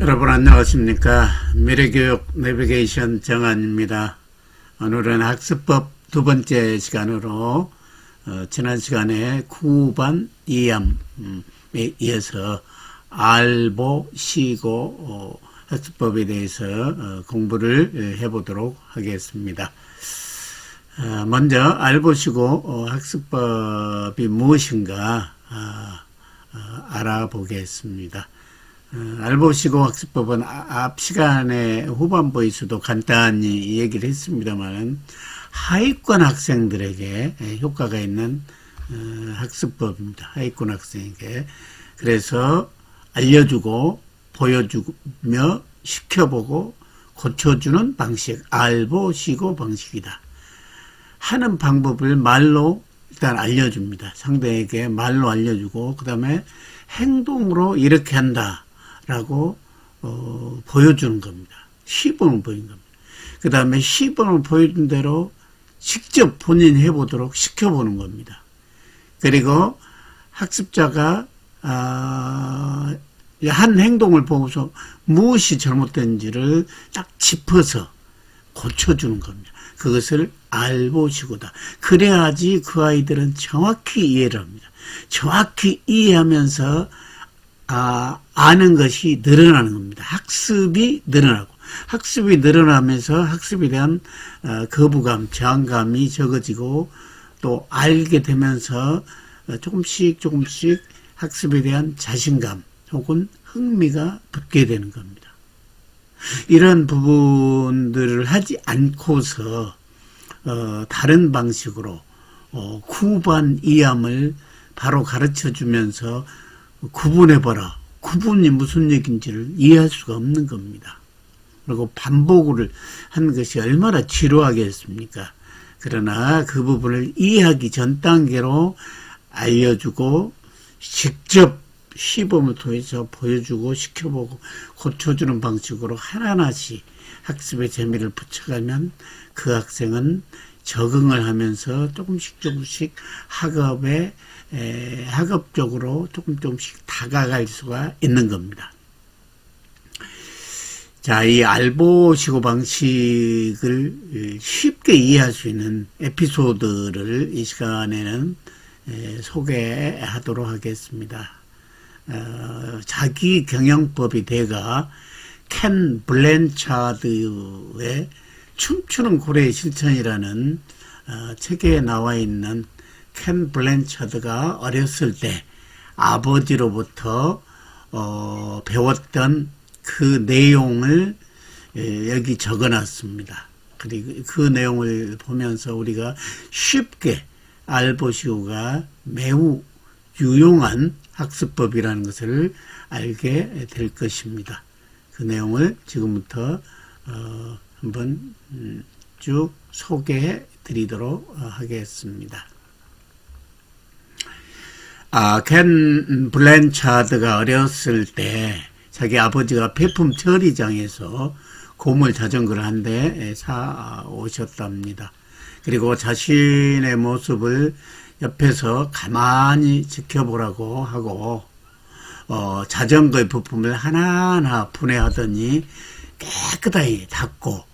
여러분 안녕하십니까? 미래교육 내비게이션 정한입니다. 오늘은 학습법 두 번째 시간으로 어, 지난 시간에 구반 이암에 이어서 알보 시고 어, 학습법에 대해서 어, 공부를 해보도록 하겠습니다. 어, 먼저 알보 시고 어, 학습법이 무엇인가 아, 어, 알아보겠습니다. 어, 알보시고 학습법은 아- 앞 시간에 후반부에서도 간단히 얘기를 했습니다만 하위권 학생들에게 효과가 있는 어, 학습법입니다. 하위권 학생에게 그래서 알려주고 보여주며 시켜보고 고쳐주는 방식 알보시고 방식이다. 하는 방법을 말로 일단 알려줍니다. 상대에게 말로 알려주고 그 다음에 행동으로 이렇게 한다 라고 어, 보여주는 겁니다. 시범을 보이는 겁니다. 그 다음에 시범을 보여준 대로 직접 본인이 해보도록 시켜보는 겁니다. 그리고 학습자가 아, 한 행동을 보고서 무엇이 잘못된지를 딱 짚어서 고쳐주는 겁니다. 그것을 알보시고다. 그래야지 그 아이들은 정확히 이해를 합니다. 정확히 이해하면서 아, 아는 것이 늘어나는 겁니다. 학습이 늘어나고 학습이 늘어나면서 학습에 대한 어, 거부감, 저항감이 적어지고 또 알게 되면서 어, 조금씩 조금씩 학습에 대한 자신감 혹은 흥미가 붙게 되는 겁니다. 이런 부분들을 하지 않고서 어, 다른 방식으로 어, 구반 이함을 바로 가르쳐 주면서 구분해봐라. 구분이 무슨 얘기인지를 이해할 수가 없는 겁니다. 그리고 반복을 하는 것이 얼마나 지루하겠습니까? 그러나 그 부분을 이해하기 전 단계로 알려주고 직접 시범을 통해서 보여주고 시켜보고 고쳐주는 방식으로 하나하나씩 학습의 재미를 붙여가면 그 학생은 적응을 하면서 조금씩 조금씩 학업에 에, 학업적으로 조금 조금씩 다가갈 수가 있는 겁니다. 자, 이 알보 시고 방식을 쉽게 이해할 수 있는 에피소드를 이 시간에는 에, 소개하도록 하겠습니다. 어, 자기 경영법이 대가 켄 블렌차드의 춤추는 고래의 실천이라는 어, 책에 나와 있는 켄 블렌차드가 어렸을 때 아버지로부터 어, 배웠던 그 내용을 예, 여기 적어놨습니다. 그리고 그 내용을 보면서 우리가 쉽게 알보시오가 매우 유용한 학습법이라는 것을 알게 될 것입니다. 그 내용을 지금부터 어, 한번 음, 쭉 소개해 드리도록 어, 하겠습니다. 아, 켄 블렌차드가 어렸을 때 자기 아버지가 폐품 처리장에서 고물 자전거를 한 대 사 오셨답니다. 그리고 자신의 모습을 옆에서 가만히 지켜보라고 하고 어, 자전거의 부품을 하나하나 분해하더니 깨끗하게 닦고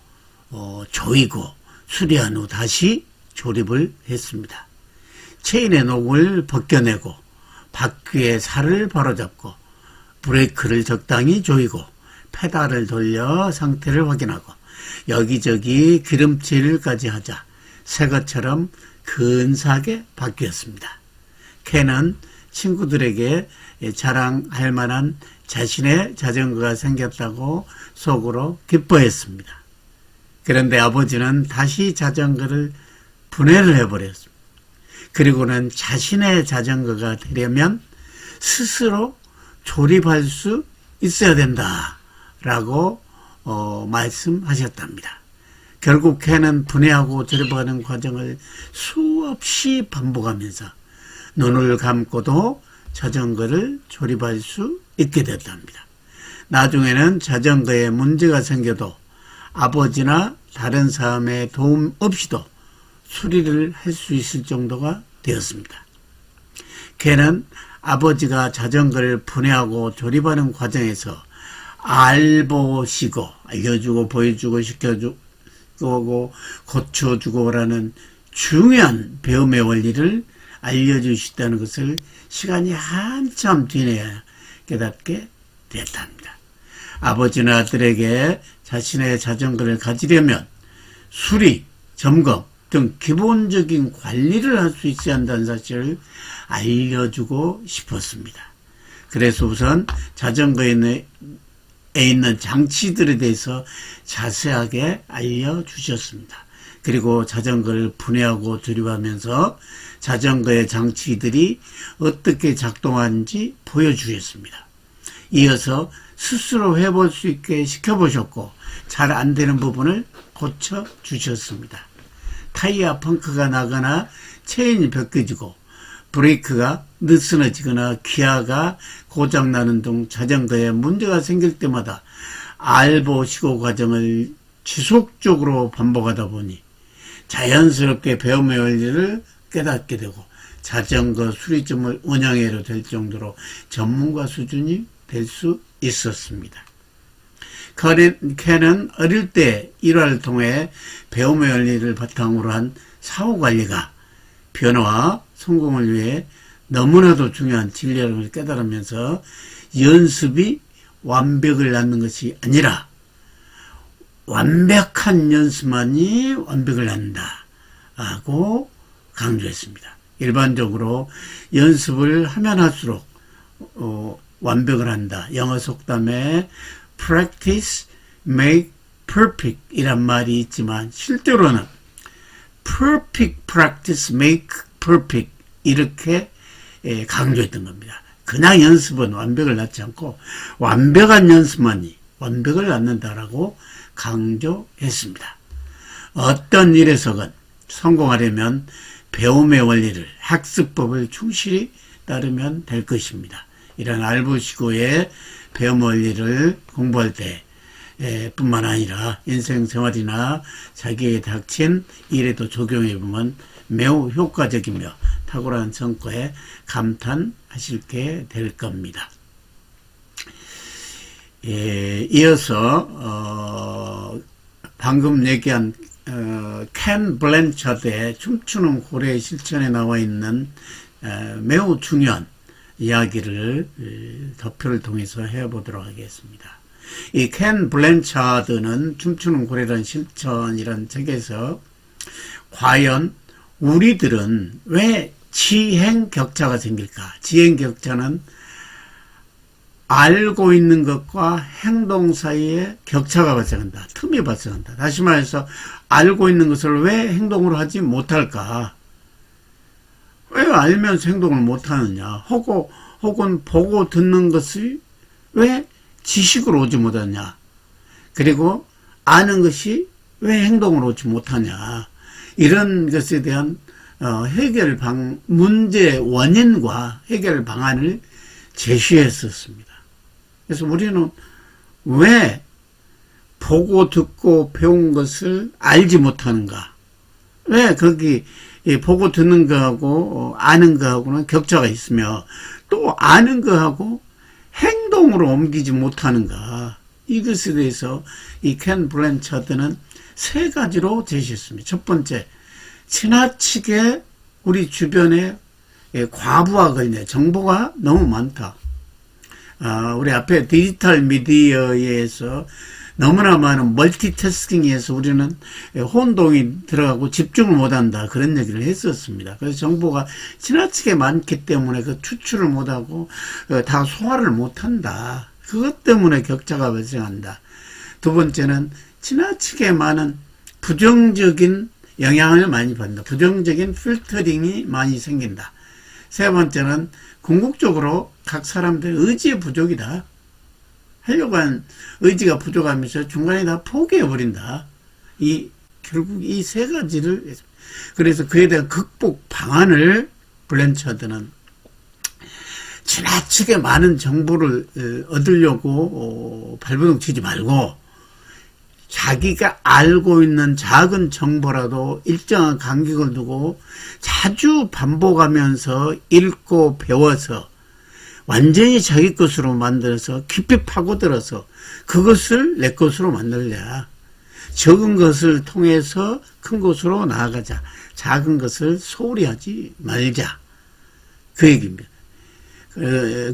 어, 조이고 수리한 후 다시 조립을 했습니다. 체인의 녹을 벗겨내고 바퀴의 살을 바로잡고 브레이크를 적당히 조이고 페달을 돌려 상태를 확인하고 여기저기 기름칠까지 하자 새 것처럼 근사하게 바뀌었습니다. 캔은 친구들에게 자랑할 만한 자신의 자전거가 생겼다고 속으로 기뻐했습니다. 그런데 아버지는 다시 자전거를 분해를 해버렸습니다. 그리고는 자신의 자전거가 되려면 스스로 조립할 수 있어야 된다라고 어, 말씀하셨답니다. 결국 캔은 분해하고 조립하는 과정을 수없이 반복하면서 눈을 감고도 자전거를 조립할 수 있게 됐답니다. 나중에는 자전거에 문제가 생겨도 아버지나 다른 사람의 도움 없이도 수리를 할 수 있을 정도가 되었습니다. 걔는 아버지가 자전거를 분해하고 조립하는 과정에서 알보시고 알려주고 보여주고 시켜주고 고쳐주고라는 중요한 배움의 원리를 알려주시다는 것을 시간이 한참 뒤내야 깨닫게 되었답니다. 아버지는 아들에게 자신의 자전거를 가지려면 수리, 점검 등 기본적인 관리를 할 수 있어야 한다는 사실을 알려주고 싶었습니다. 그래서 우선 자전거에 있는 장치들에 대해서 자세하게 알려주셨습니다. 그리고 자전거를 분해하고 조립하면서 자전거의 장치들이 어떻게 작동하는지 보여주셨습니다. 이어서 스스로 해볼 수 있게 시켜보셨고 잘 안 되는 부분을 고쳐 주셨습니다. 타이어 펑크가 나거나 체인이 벗겨지고 브레이크가 느슨해지거나 기아가 고장나는 등 자전거에 문제가 생길 때마다 알보 시고 과정을 지속적으로 반복하다 보니 자연스럽게 배움의 원리를 깨닫게 되고 자전거 수리점을 운영해도 될 정도로 전문가 수준이 될 수 있었습니다. 캔은 어릴 때 일화를 통해 배움의 원리를 바탕으로 한 사후관리가 변화와 성공을 위해 너무나도 중요한 진리라는 깨달으면서 연습이 완벽을 낳는 것이 아니라 완벽한 연습만이 완벽을 낳는다. 하고 강조했습니다. 일반적으로 연습을 하면 할수록 어, 완벽을 한다. 영어 속담에 practice make perfect 이란 말이 있지만 실제로는 perfect practice make perfect 이렇게 예, 강조했던 겁니다. 그냥 연습은 완벽을 낳지 않고 완벽한 연습만이 완벽을 낳는다라고 강조했습니다. 어떤 일에서건 성공하려면 배움의 원리를 학습법을 충실히 따르면 될 것입니다. 이런 알부시고의 배움 원리를 공부할 때 뿐만 아니라 인생 생활이나 자기에 닥친 일에도 적용해 보면 매우 효과적이며 탁월한 성과에 감탄하실게 될 겁니다. 예, 이어서 어, 방금 얘기한 어, 캔 블렌차드의 춤추는 고래의 실천에 나와 있는 어, 매우 중요한 이야기를 덮표를 통해서 해보도록 하겠습니다. 이캔 블렌차드는 춤추는 고래란 실천이란 책에서 과연 우리들은 왜 지행 격차가 생길까? 지행 격차는 알고 있는 것과 행동 사이에 격차가 발생한다. 틈이 발생한다. 다시 말해서 알고 있는 것을 왜 행동으로 하지 못할까? 왜 알면서 행동을 못하느냐? 혹은, 혹은 보고 듣는 것이 왜 지식으로 오지 못하냐? 그리고 아는 것이 왜 행동으로 오지 못하냐? 이런 것에 대한 어, 해결 방, 문제 원인과 해결 방안을 제시했었습니다. 그래서 우리는 왜 보고 듣고 배운 것을 알지 못하는가? 왜 거기 보고 듣는 거하고 어, 아는 거하고는 격차가 있으며 또 아는 거하고 행동으로 옮기지 못하는가? 이것에 대해서 이 켄 블렌차드는 세 가지로 제시했습니다. 첫 번째, 지나치게 우리 주변에 과부하 걸려 정보가 너무 많다. 아, 우리 앞에 디지털 미디어에서 너무나 많은 멀티태스킹에서 우리는 혼동이 들어가고 집중을 못한다 그런 얘기를 했었습니다. 그래서 정보가 지나치게 많기 때문에 그 추출을 못하고 어, 다 소화를 못한다. 그것 때문에 격차가 발생한다. 두 번째는 지나치게 많은 부정적인 영향을 많이 받는다. 부정적인 필터링이 많이 생긴다. 세 번째는 궁극적으로 각 사람들의 의지의 부족이다. 하려고 한 의지가 부족하면서 중간에 다 포기해버린다. 이, 결국 이 세 가지를, 그래서 그에 대한 극복 방안을 블렌처드는 지나치게 많은 정보를 어, 얻으려고 어, 발버둥 치지 말고 자기가 알고 있는 작은 정보라도 일정한 간격을 두고 자주 반복하면서 읽고 배워서 완전히 자기 것으로 만들어서 깊이 파고들어서 그것을 내 것으로 만들자. 적은 것을 통해서 큰 것으로 나아가자. 작은 것을 소홀히 하지 말자. 그 얘기입니다. 어,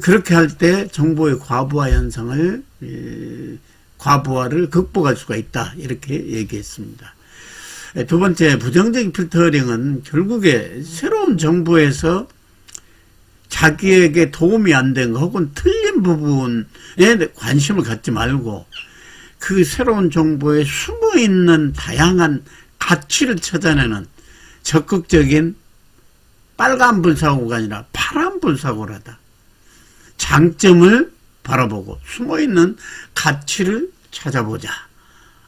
그렇게 할 때 정보의 과부하 현상을 에, 과부하를 극복할 수가 있다. 이렇게 얘기했습니다. 에, 두 번째 부정적인 필터링은 결국에 새로운 정보에서 자기에게 도움이 안 된 거 혹은 틀린 부분에 관심을 갖지 말고 그 새로운 정보에 숨어 있는 다양한 가치를 찾아내는 적극적인 빨간불 사고가 아니라 파란불 사고라다. 장점을 바라보고 숨어 있는 가치를 찾아보자.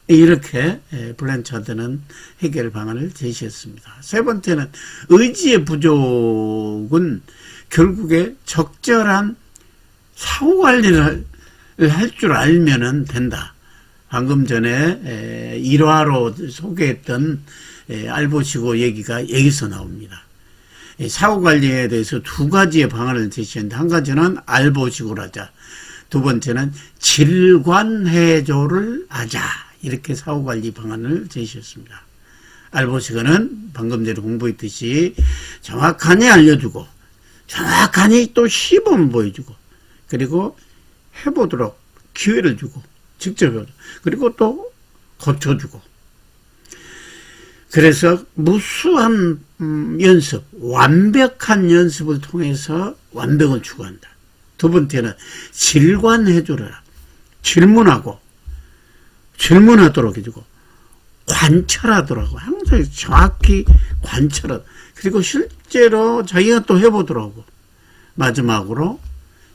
이렇게 블렌차드는 해결 방안을 제시했습니다. 세 번째는 의지의 부족은 결국에 적절한 사후 관리를 할 줄 알면은 된다. 방금 전에 1화로 소개했던 알보시고 얘기가 여기서 나옵니다. 사후 관리에 대해서 두 가지의 방안을 제시했는데 한 가지는 알보식으로 하자. 두 번째는 질관해조를 하자. 이렇게 사후 관리 방안을 제시했습니다. 알보식은 방금 전에 공부했듯이 정확하게 알려주고 정확하게 또 시범 보여주고 그리고 해보도록 기회를 주고 직접 해보고 그리고 또 고쳐주고 그래서 무수한 음, 연습, 완벽한 연습을 통해서 완벽을 추구한다. 두 번째는 질관해 주라. 질문하고 질문하도록 해주고 관찰하도록 하고 항상 정확히 관찰하고 그리고 실제로 자기가 또 해보도록 하고 마지막으로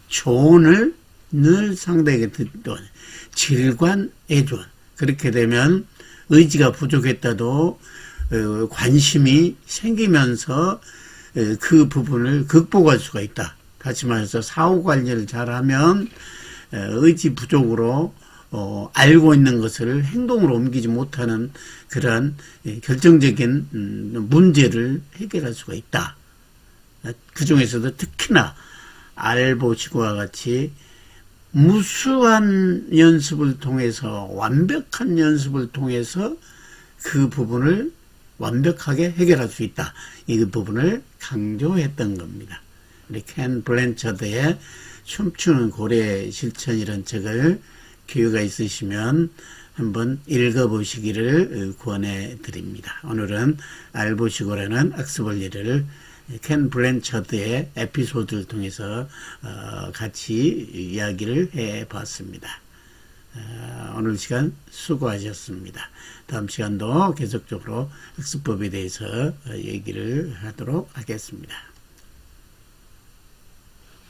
조언을 늘 상대에게 듣던 질관애조원 그렇게 되면 의지가 부족했다도 어, 관심이 생기면서 어, 그 부분을 극복할 수가 있다. 다시 말해서 사후 관리를 잘하면 어, 의지 부족으로 어, 알고 있는 것을 행동으로 옮기지 못하는 그러한 예, 결정적인 음, 문제를 해결할 수가 있다. 그 중에서도 특히나 알보시고와 같이 무수한 연습을 통해서 완벽한 연습을 통해서 그 부분을 완벽하게 해결할 수 있다. 이 부분을 강조했던 겁니다. 우리 켄 블렌처드의 춤추는 고래 실천이라는 책을 기회가 있으시면 한번 읽어보시기를 권해 드립니다. 오늘은 알보시고라는 악습원리를 켄 블렌처드의 에피소드를 통해서 어, 같이 이야기를 해 봤습니다. 어, 오늘 시간 수고하셨습니다. 다음 시간도 계속적으로 학습법에 대해서 얘기를 하도록 하겠습니다.